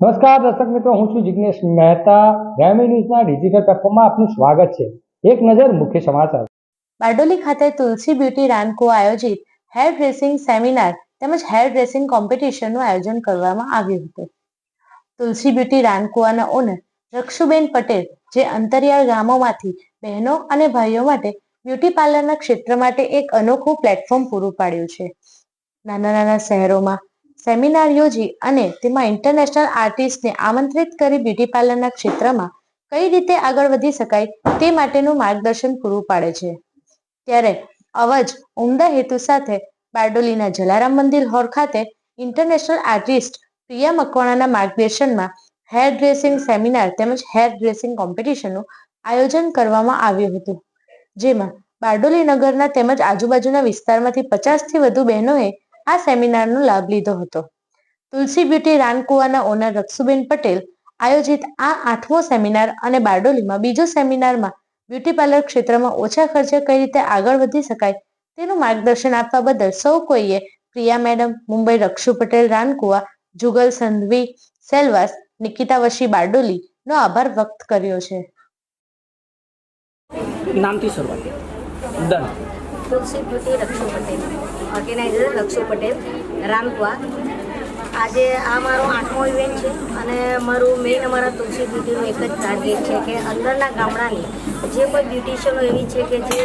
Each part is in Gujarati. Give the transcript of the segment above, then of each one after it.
નમસ્કાર દર્શક મિત્રો, હું છું જિજ્ઞેશ મહેતા. ગ્રામી ન્યૂઝના ડિજિટલ પ્લેટફોર્મમાં આપનું સ્વાગત છે. એક નજર મુખ્ય સમાચાર. બારડોલી ખાતે તુલસી બ્યુટી રાનકો આયોજિત હેર ડ્રેસિંગ સેમિનાર તેમજ હેર ડ્રેસિંગ કોમ્પિટિશનનું આયોજન કરવામાં આવ્યું હતું. તુલસી બ્યુટી રાનકુવાના ઓનર રક્ષુબેન પટેલ, જે અંતરિયાળ ગામોમાંથી બહેનો અને ભાઈઓ માટે બ્યુટી પાર્લરના ક્ષેત્ર માટે એક અનોખું પ્લેટફોર્મ પૂરું પાડ્યું છે. નાના નાના શહેરોમાં સેમિનાર યોજી અને તેમાં ઇન્ટરનેશનલ આર્ટિસ્ટને આમંત્રિત કરી બ્યુટી પાર્લરના ક્ષેત્રમાં કઈ રીતે આગળ વધી શકાય તે માટેનું માર્ગદર્શન પૂરું પાડે છે. ત્યારે અવાજ ઉમદા હેતુ સાથે બારડોલીના જલારામ મંદિર હોલ ખાતે ઇન્ટરનેશનલ આર્ટિસ્ટ પ્રિયા મકવાણાના માર્ગદર્શનમાં હેર ડ્રેસિંગ સેમિનાર તેમજ હેર ડ્રેસિંગ કોમ્પિટિશનનું આયોજન કરવામાં આવ્યું હતું. જેમાં બારડોલી નગરના તેમજ આજુબાજુના વિસ્તારમાંથી પચાસથી વધુ બહેનોએ આ સેમિનારનો લાભ લીધો હતો. તુલસી બ્યુટી રાનકુવાના ઓનર રક્ષુબેન પટેલ આયોજિત આ આઠમો સેમિનાર અને બારડોલીમાં બીજો સેમિનારમાં બ્યુટી પાર્લર ક્ષેત્રમાં ઓછા ખર્ચે કઈ રીતે આગળ વધી શકાય તેનું માર્ગદર્શન આપવા બદલ સૌ કોઈએ પ્રિયા મેડમ, મુંબઈ રક્ષુ પટેલ, રાનકુવા, જુગલ સંધવી, સેલવાસ નિકિતા વશી બારડોલી નો આભાર વ્યક્ત કર્યો છે. નામથી શરૂઆત. તુલસી બ્યુટી રક્ષુ પટેલ. ઓર્ગેનાઇઝર રક્ષુ પટેલ, રામકુવા. આજે આ મારો આઠમો ઇવેન્ટ છે અને મારું મેઇન અમારા તુલસી બ્યુટીનું એક જ ટાર્ગેટ છે કે અંદરના ગામડાની જે કોઈ બ્યુટિશિયનો એવી છે કે જે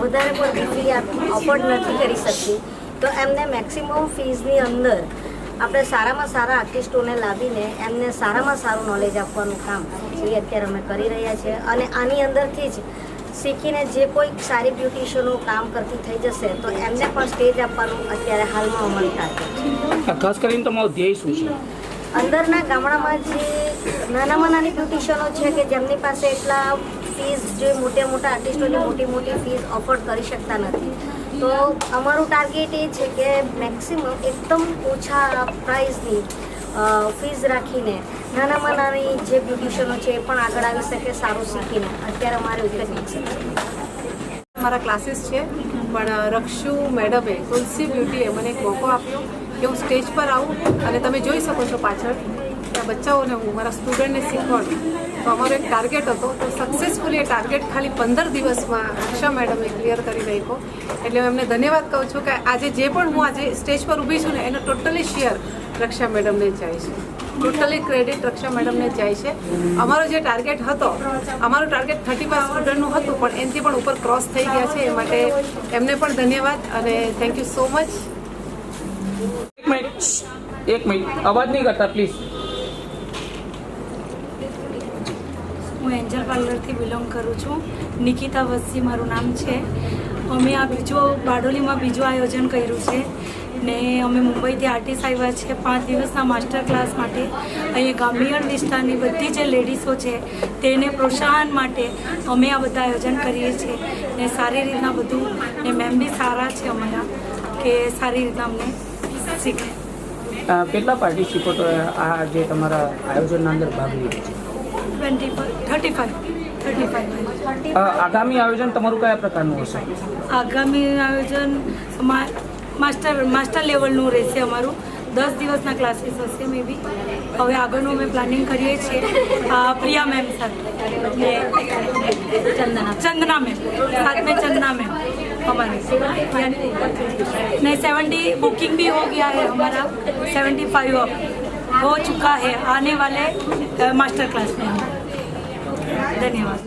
વધારે પણ ફી અફોર્ડ નથી કરી શકતી, તો એમને મેક્સિમમ ફીઝની અંદર આપણે સારામાં સારા આર્ટિસ્ટોને લાવીને એમને સારામાં સારું નોલેજ આપવાનું કામ એ અત્યારે અમે કરી રહ્યા છીએ. અને આની અંદરથી જ શીખીને જે કોઈ સારી બ્યુટિશિયનો કામ કરતી થઈ જશે તો એમને પણ સ્ટેજ આપવાનું અત્યારે હાલમાં અમલ થાય ખાસ કરીને તમારો ધ્યેય શું છે? અંદરના ગામડામાં જે નાનામાં નાની બ્યુટિશિયનો છે કે જેમની પાસે એટલા ફીસ જે મોટા મોટા આર્ટિસ્ટોને મોટી મોટી ફીસ ઓફોર્ડ કરી શકતા નથી તો અમારું ટાર્ગેટ એ છે કે મેક્સિમમ એકદમ ઓછા પ્રાઇસની ફીસ રાખીને નાનામાં નાની જે બ્યુટિશિયનો છે એ પણ આગળ આવી શકે સારું શીખીને. અત્યારે અમારે એક છે. મારા ક્લાસીસ છે, પણ રક્ષુ મેડમે તુલસી બ્યુટીએ મને એક મોકો આપ્યો કે હું સ્ટેજ પર આવું અને તમે જોઈ શકો છો પાછળ કે બચ્ચાઓને હું મારા સ્ટુડન્ટને શીખવાડું. તો અમારો એક ટાર્ગેટ હતો. તો સક્સેસફુલી એ ટાર્ગેટ ખાલી પંદર દિવસમાં રક્ષા મેડમે ક્લિયર કરી નાખ્યો એટલે હું એમને ધન્યવાદ કહું છું કે આજે જે પણ હું આજે સ્ટેજ પર ઊભી છું ને, એનો ટોટલી શેર રક્ષા મેડમને જાય છે. ટોટલી ક્રેડિટ રક્ષા મેડમને જાય છે. અમારો જે ટાર્ગેટ હતો અમારું ટાર્ગેટ થર્ટી ફાઈવ સ્ટુડન્ટનું હતું પણ એનાથી પણ ઉપર ક્રોસ થઈ ગયા છે એ માટે એમને પણ ધન્યવાદ અને થેન્ક યુ સો મચ એક મિનિટ એક મિનિટ અવાજ નહીં કરતા પ્લીઝ હું એન્જલ પાર્લરથી બિલોંગ કરું છું. નિકિતા વસ્સી મારું નામ છે. અમે આ બીજો બારડોલીમાં બીજું આયોજન કર્યું છે ને અમે મુંબઈથી આર્ટિસ્ટ આવ્યા છે પાંચ દિવસના માસ્ટર ક્લાસ માટે. અહીંયા ગ્રામીણ વિસ્તારની બધી જે લેડીઝો છે તેને પ્રોત્સાહન માટે અમે આ બધા આયોજન કરીએ છીએ. ને સારી રીતના બધું, ને મેમ બી સારા છે અમારા કે સારી રીતના અમને શીખે. કેટલા પાર્ટિસિપેટો આ જે તમારા આયોજનના અંદર ભાગ લીધો છે? twenty thirty five thirty five uh, આગામી આયોજન તમારું કયા પ્રકારનું હશે આગામી આયોજન મા- માસ્ટર માસ્ટર લેવલનું રહેશે અમારું દસ દિવસના ક્લાસીસ હશે મે બી હવે આગળનું અમે પ્લાનિંગ કરીએ છીએ આ પ્રિયા મેમ સાથે ને ચંદના ચંદના મેમ साथ में चंदना मैम हमारे यानी नहीं सेवेंटी बुकिंग भी हो गया है हमारा सेवेंटी फाइव हो चुका है आने वाले मास्टर क्लास में धन्यवाद